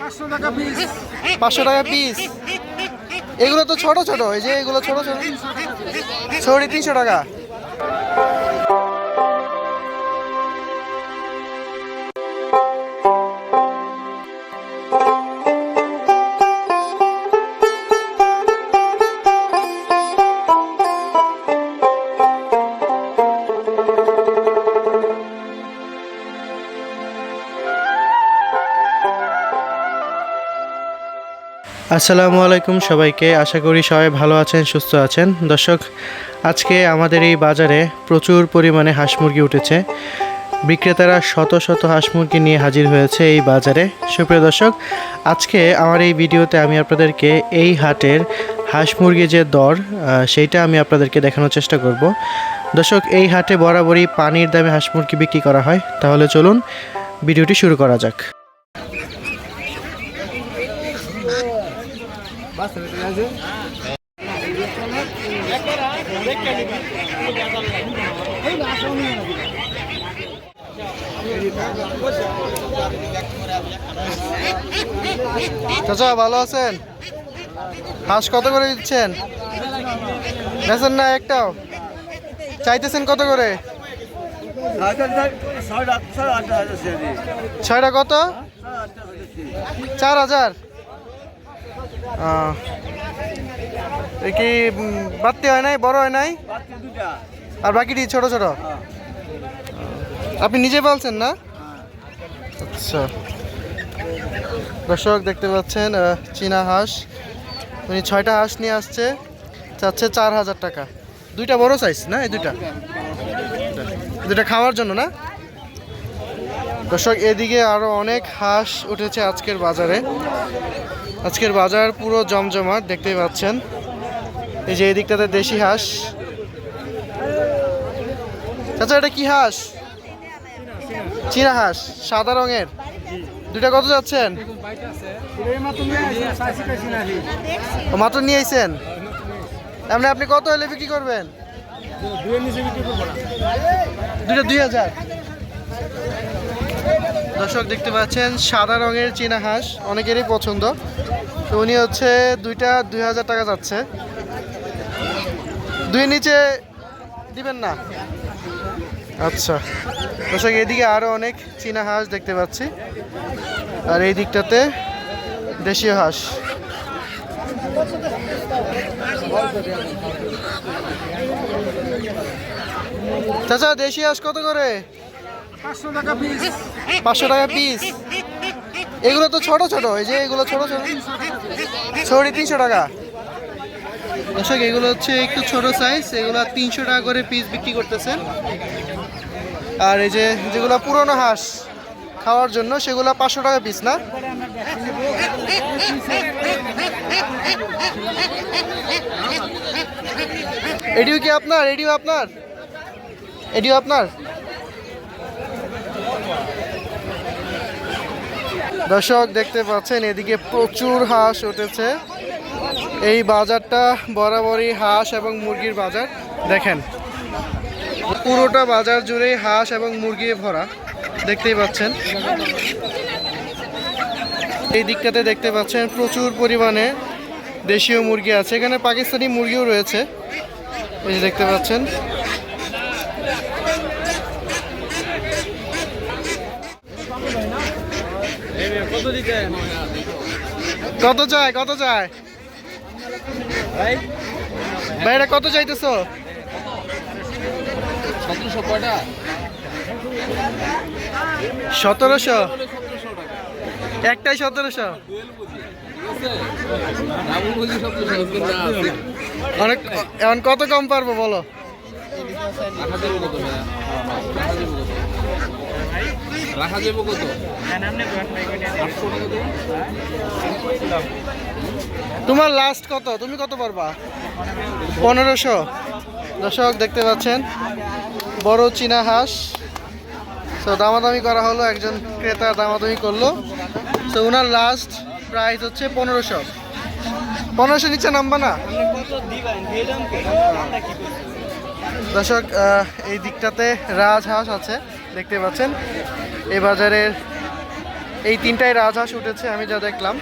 পাঁচশো টাকা পিস এগুলো তো ছোট ছোট, এই যে এগুলো ছোট ছোট। ছড়ি তিনশো টাকা। আসসালামু আলাইকুম সবাইকে। আশা করি সবাই ভালো আছেন, সুস্থ আছেন। দর্শক, আজকে আমাদের এই বাজারে প্রচুর পরিমাণে হাঁস মুরগি উঠেছে। বিক্রেতারা শত শত হাঁস মুরগি নিয়ে হাজির হয়েছে এই বাজারে। সুপ্রিয় দর্শক, আজকে আমার এই ভিডিওতে আমি আপনাদেরকে এই হাটের হাঁস মুরগির যে দর সেইটা আমি আপনাদেরকে দেখানোর চেষ্টা করব। দর্শক, এই হাটে বরাবরই পানির দামে হাঁস মুরগি বিক্রি করা হয়। তাহলে চলুন, ভিডিওটি শুরু করা যাক। চাচা, ভালো আছেন? হাঁস কত করে দিচ্ছেন? বেছেন না একটাও। চাইতেছেন কত করে? ছয়টা কত? চার হাজার। কি বাড়তি হয় নাই? বড় হয় নাই? আর বাকিটি ছোট ছোট? আপনি নিজে বলছেন না? আচ্ছা। দর্শক দেখতে পাচ্ছেন চীনা হাঁস। উনি ছয়টা হাঁস নিয়ে আসছে চাচ্ছে চার হাজার টাকা। দুইটা বড় সাইজ না এই দুইটা? দুইটা খাওয়ার জন্য না? দর্শক এদিকে আরও অনেক হাঁস উঠেছে আজকের বাজারে। আজকের বাজার পুরো জমজমাট দেখতেই পাচ্ছেন। এই যে এই দিকটাতে দেশি হাঁস। চাচা এটা কি হাঁস? চীনা হাঁস সাদা রঙের। দুইটা কত যাচ্ছেন? মাত্র নিয়ে আইছেন? এমনি আপনি কত হলে বিক্রি করবেন? দুইটা দুই হাজার। দর্শক দেখতে পাচ্ছেন, সাদা রঙের চীনা হাঁস অনেকেরই পছন্দ। তো উনি হচ্ছে দুইটা দুই হাজার টাকা যাচ্ছে। দুই নিচে দিবেন না? আচ্ছা। দর্শক এদিকে আরও অনেক চীনা হাঁস দেখতে পাচ্ছি। আর এই দিকটাতে দেশীয় হাঁস। চাচা দেশি হাঁস কত করে? পাঁচশো টাকা পিস এগুলো তো ছোট ছোট এই যে এগুলো ছোট ছোট। ছড়ি তিনশো টাকা। দর্শক এগুলো হচ্ছে একটু ছোট সাইজ এগুলো তিনশো টাকা করে পিস বিক্রি করতেছেন আর এই যে যেগুলো পুরনো হাঁস খাওয়ার জন্য সেগুলো পাঁচশো টাকা পিস না? এডিও কি আপনার? এডিও আপনার? এডিও আপনার? দর্শক, দেখতে পাচ্ছেন, এদিকে প্রচুর হাঁস উঠেছে। এই বাজারটা বরাবরই হাঁস এবং মুরগির বাজার। দেখেন পুরোটা বাজার জুড়েই হাঁস এবং মুরগি ভরা, দেখতেই পাচ্ছেন। এই দিকটাতে দেখতে পাচ্ছেন প্রচুর পরিমাণে দেশীয় মুরগি আছে। এখানে পাকিস্তানি মুরগিও রয়েছে, এই যে দেখতে পাচ্ছেন। কত চায় কত চায়? ভাই, এটা কত চাইতেছো? সতেরোশো কয়টা? সতেরোশো? একটাই সতেরোশো? অনেক, এখন কত কম পারব বলো? তোমার লাস্ট কত? তুমি কত পারবা? পনেরোশো? দর্শক, দেখতে পাচ্ছেন, বড় চীনা হাঁস। তো দামাদামি করা হলো, একজন ক্রেতা দামাদামি করল। তো ওনার লাস্ট প্রাইস হচ্ছে পনেরোশো। পনেরোশো নিচে নামবা না। দর্শক এই দিকটাতে রাজহাঁস আছে, দেখতে পাচ্ছেন। এই বাজারের এই তিনটাই রাজহাঁস উঠেছে, আমি যা দেখলাম।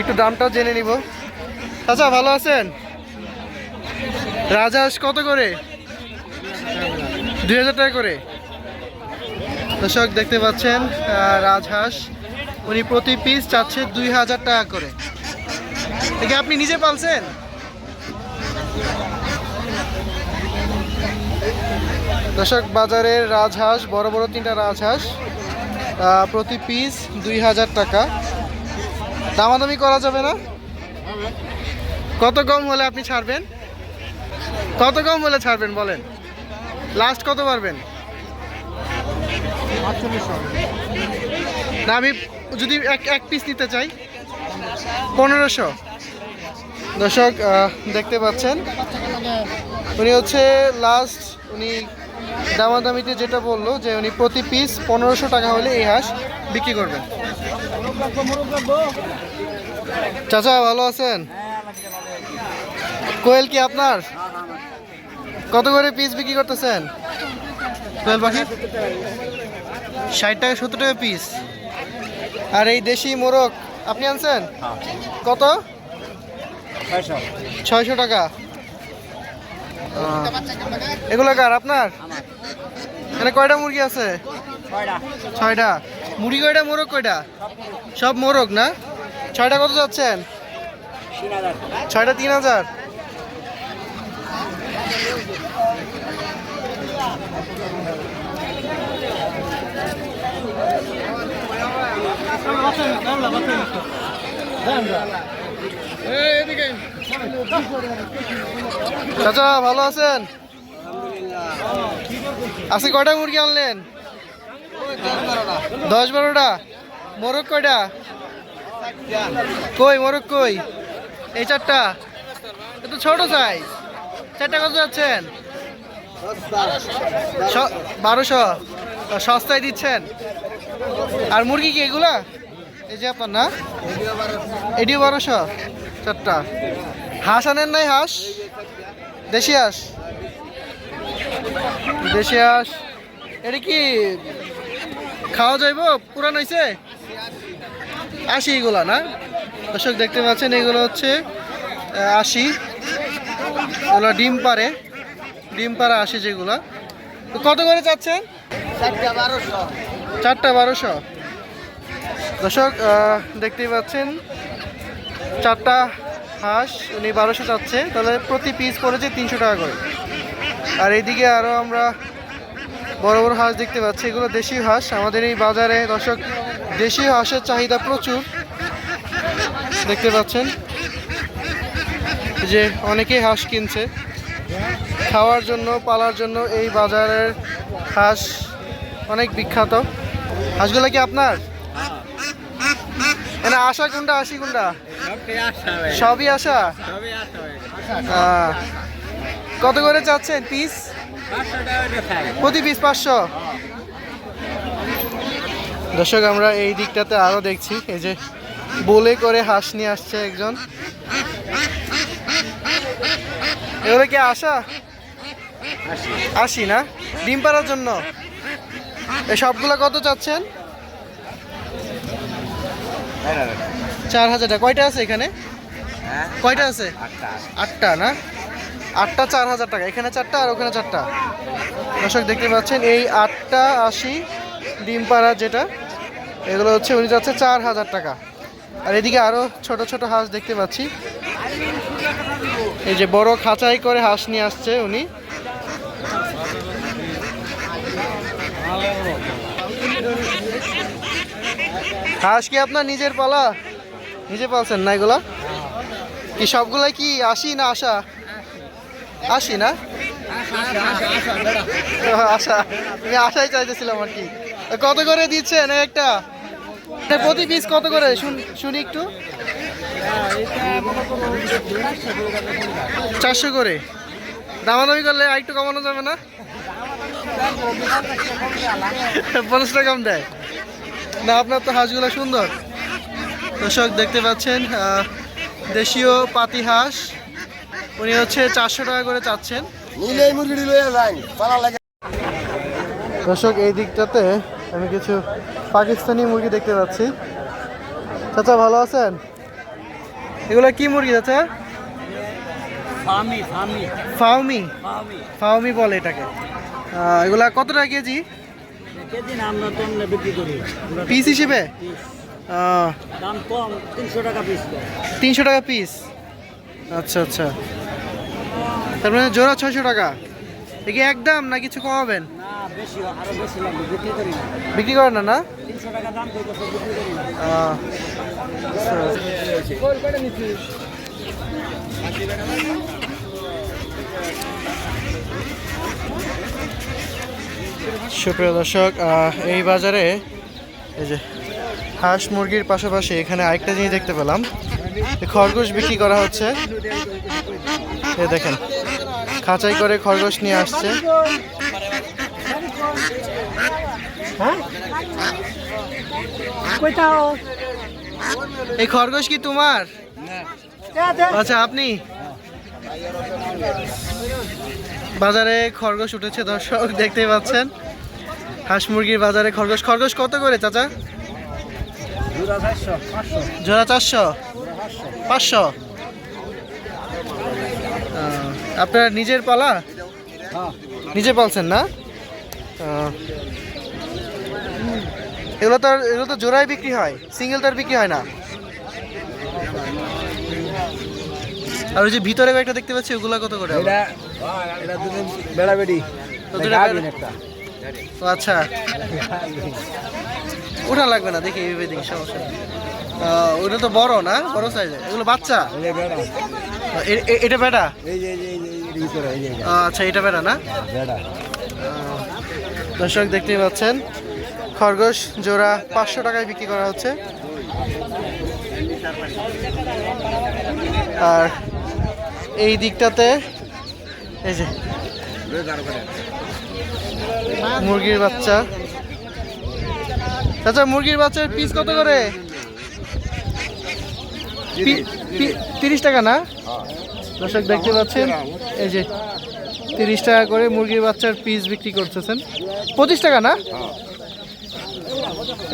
একটু দামটাও জেনে নিব। আচ্ছা ভালো আছেন? রাজহাঁস কত করে? দুই হাজার টাকা করে। দর্শক, দেখতে পাচ্ছেন রাজহাঁস, উনি প্রতি পিস চাচ্ছে দুই হাজার টাকা করে। দেখে আপনি নিজে পালছেন? দর্শক, বাজারের রাজহাঁস, বড় বড় তিনটা রাজহাঁস প্রতি পিস দুই হাজার টাকা। দামাদামি করা যাবে না? কত কম হলে আপনি ছাড়বেন? কত কম হলে ছাড়বেন, বলেন? লাস্ট কত পারবেন? না, আমি যদি এক এক পিস নিতে চাই, পনেরোশো। দর্শক দেখতে পাচ্ছেন, উনি হচ্ছে লাস্ট উনি দামাদামিতে যেটা বলল যে উনি প্রতি পিস পনেরোশো টাকা হলে এই হাঁস বিক্রি করবেন। চাচা, ভালো আছেন? কোয়েল কি আপনার? কত করে পিস বিক্রি করতেছেন? কোয়েল পাখি? ষাট টাকা সত্তর টাকা পিস আর এই দেশি মোরগ আপনি আনছেন? কত? ছয়শো। টাকা। এগুলো কার আপনার? এখানে কয়টা মুরগি আছে? ছয়টা। মুরগি কয়টা মোরগ কয়টা? সব মোরগ না? ছয়টা কত যাচ্ছেন? ছয়টা তিন হাজার। চাচা, ভালো আছেন? আজকে কয়টা মুরগি আনলেন? দশ বারোটা। মোরগ কয়টা? কই, মোরগ কই? এই চারটা? এ তো ছোট সাইজ চারটা কত যাচ্ছেন? বারোশো। সস্তায় দিচ্ছেন? আর মুরগি কি এগুলা? এই যে আপনার, না? এটিও বারোশো। চারটা। হাঁস আনেন নাই হাঁস? দেশি হাঁস? দেশি হাঁস। এটা কি খাওয়া যাইব? পুরান হয়েছে আশি এগুলা, না? দর্শক দেখতে পাচ্ছেন, এগুলো হচ্ছে আশি। এগুলো ডিম পারে ডিম পাড়া আশি যেগুলো। কত করে চাচ্ছেন? চারটা বারোশো। দর্শক দেখতেই পাচ্ছেন চারটা হাঁস উনি বারোশো চাচ্ছে। তাহলে প্রতি পিস পড়েছে তিনশো টাকা করে। আর এইদিকে আরও আমরা বড় বড় হাঁস দেখতে পাচ্ছি। এগুলো দেশি হাঁস। আমাদের এই বাজারে দর্শক দেশি হাঁসের চাহিদা প্রচুর। দেখতে পাচ্ছেন। যে অনেকেই হাঁস কিনছে খাওয়ার জন্য পালার জন্য এই বাজারের হাঁস অনেক বিখ্যাত। হাঁসগুলো কি আপনার? না আশা কোনটা আশি কোনটা সবই আশা? কত করে চাচ্ছেন পিস? প্রতি পিস পাঁচশো? দর্শক আমরা এই দিকটাতে আরও দেখছি এই যে বলে করে হাঁস নিয়ে আসছে একজন। এগুলো কি আশা আশি না? ডিম পাড়ার জন্য। এই সবগুলো কত চাচ্ছেন? চার হাজার কয়টা আছে এখানে? কয়টা আছে? আটটা, না? আটটা চার হাজার টাকা। এখানে চারটা আর ওখানে চারটা। দর্শক দেখতে পাচ্ছেন, এই আটটা আশি ডিম পাড়া যেটা, এগুলো হচ্ছে, উনি যাচ্ছে চার হাজার টাকা। আর এদিকে আরও ছোট ছোট হাঁস দেখতে পাচ্ছি। এই যে বড় খাঁচাই করে হাঁস নিয়ে আসছে উনি। হাঁস কি আপনার নিজের পালা? নিজে পালছেন না এগুলা? কি সবগুলাই কি আসি না আশা? আসি না? আশা। আমি আশাই চাইতেছিলাম আর কি। কত করে দিচ্ছেন একটা? প্রতি পিস কত করে? শুনি একটু। চারশো করে। দামাদামি করলে আর একটু কমানো যাবে না? পঞ্চাশ টাকা কম দেয়। না, আপনার তো হাঁসগুলো সুন্দর। দর্শক, দেখতে পাচ্ছেন দেশীয় পাতি হাঁস। উনি হচ্ছে চারশো টাকা করে চাচ্ছেন। দর্শক, এই দিকটাতে আমি কিছু পাকিস্তানি মুরগি দেখতে পাচ্ছি। চাচা, ভালো আছেন? এগুলো কি মুরগি ফামি ফাউমি ফাউমি বলে এটাকে। এগুলা কত টাকা কেজি? পিস হিসেবে? তিনশো টাকা পিস আচ্ছা আচ্ছা। তার মানে জোড়া ছয়শো টাকা। এ কি একদম না কিছু কমাবেন? বিক্রি করি না করেন না? না সুপ্রিয় দর্শক এই বাজারে এই যে হাঁস মুরগির পাশাপাশি এখানে আরেকটা জিনিস দেখতে পেলাম। খরগোশ বিক্রি করা হচ্ছে। দেখেন খাঁচাই করে খরগোশ নিয়ে আসছে। হ্যাঁ? এই খরগোশ কি তোমার? আচ্ছা আপনি? বাজারে খরগোশ উঠেছে দর্শক দেখতেই পাচ্ছেন। হাঁস মুরগির বাজারে খরগোশ। খরগোশ কত করে চাচা? দুরা চারশো পাঁচশো। জোড়া চারশো? পাঁচশো? আপনার নিজের পালা? হ্যাঁ। নিজে পালছেন না? এগুলো তো এগুলো তো জোড়ায় বিক্রি হয় সিঙ্গেল তো আর বিক্রি হয় না। আর ওই যে ভিতরে একটা দেখতে পাচ্ছি ওগুলো কত করে? এটা এটা তো আচ্ছা। ওটা লাগবে না দেখি এইভাবে দেখি সমস্যা ওটা তো বড় না? বড় সাইজের এগুলো বাচ্চা? এটা বেটা আচ্ছা এটা বেটা না? বেড়া। দর্শক দেখতেই পাচ্ছেন, খরগোশ জোড়া পাঁচশো টাকায় বিক্রি করা হচ্ছে। আর এই দিকটাতে, এই যে মুরগির বাচ্চা। আচ্ছা মুরগির বাচ্চার পিস কত করে? তিরিশ টাকা না? দর্শক দেখতে পাচ্ছেন, এই যে তিরিশ টাকা করে মুরগির বাচ্চার পিস বিক্রি করতেছেন। পঁচিশ টাকা না?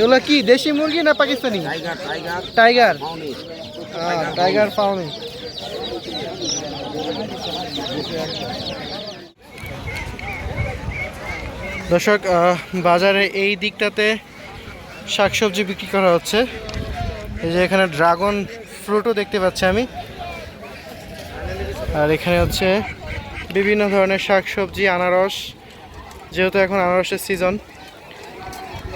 এগুলো কি দেশি মুরগি না পাকিস্তানি? টাইগার। টাইগার হ্যাঁ, দর্শক বাজারে এই দিকটাতে শাকসবজি বিক্রি করা হচ্ছে। এই যে এখানে ড্রাগন ফ্রুটও দেখতে পাচ্ছি আমি। আর এখানে হচ্ছে বিভিন্ন ধরনের শাকসবজি আনারস যেহেতু এখন আনারসের সিজন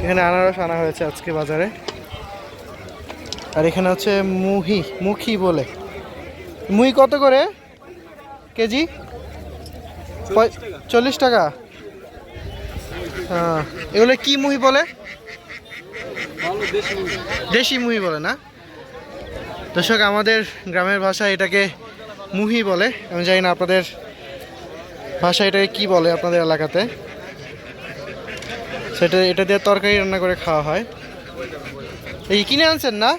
এখানে আনারস আনা হয়েছে আজকে বাজারে। আর এখানে হচ্ছে মুহি মুখি বলে। মুই কত করে? কেজি? চল্লিশ টাকা। হ্যাঁ, এগুলো কি মুহি বলে? দেশি মুহি বলে না? দর্শক আমাদের গ্রামের ভাষায় এটাকে মুহি বলে। আমি জানি না আপনাদের ভাষা এটাকে কি বলে আপনাদের এলাকাতে? সেটা, এটা দিয়ে তরকারি রান্না করে খাওয়া হয়। এই কিনে আনছেন না?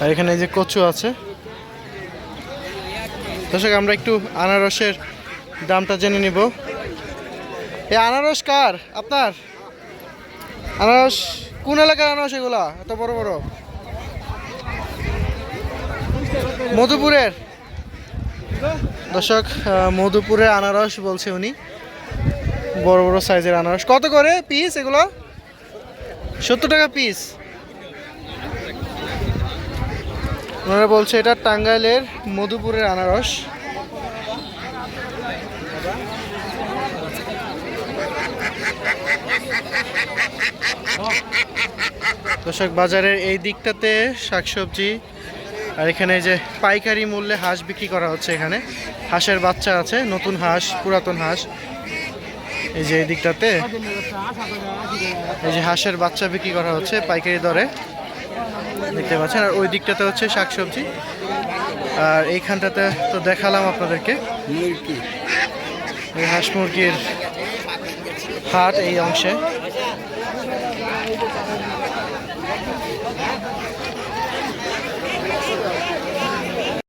আর এখানে এই যে কচু আছে। দর্শক, আমরা একটু আনারসের দামটা জেনে নিব। এই আনারস কার? আপনার? আনারস, কোন এলাকার আনারস এগুলা? এত বড় বড়। মধুপুরের? দর্শক মধুপুরের আনারস বলছে উনি। বড় বড় সাইজের আনারস। কত করে পিস এগুলো? সত্তর টাকা পিস ওনারা বলছে এটা টাঙ্গাইলের মধুপুরের আনারস। দর্শক, বাজারের এই দিকটাতে শাকসবজি আর এখানে এই যে পাইকারি মূল্যে হাঁস বিক্রি করা হচ্ছে এখানে। হাঁসের বাচ্চা আছে নতুন হাঁস পুরাতন হাঁস। এই যে এই দিকটাতে এই যে হাঁসের বাচ্চা বিক্রি করা হচ্ছে পাইকারি দরে। দেখতে পাচ্ছেন আর ওই দিকটাতে হচ্ছে শাকসবজি। আর এইখানটাতে তো দেখালাম আপনাদেরকে। হাঁস মুরগির হাট এই অংশে।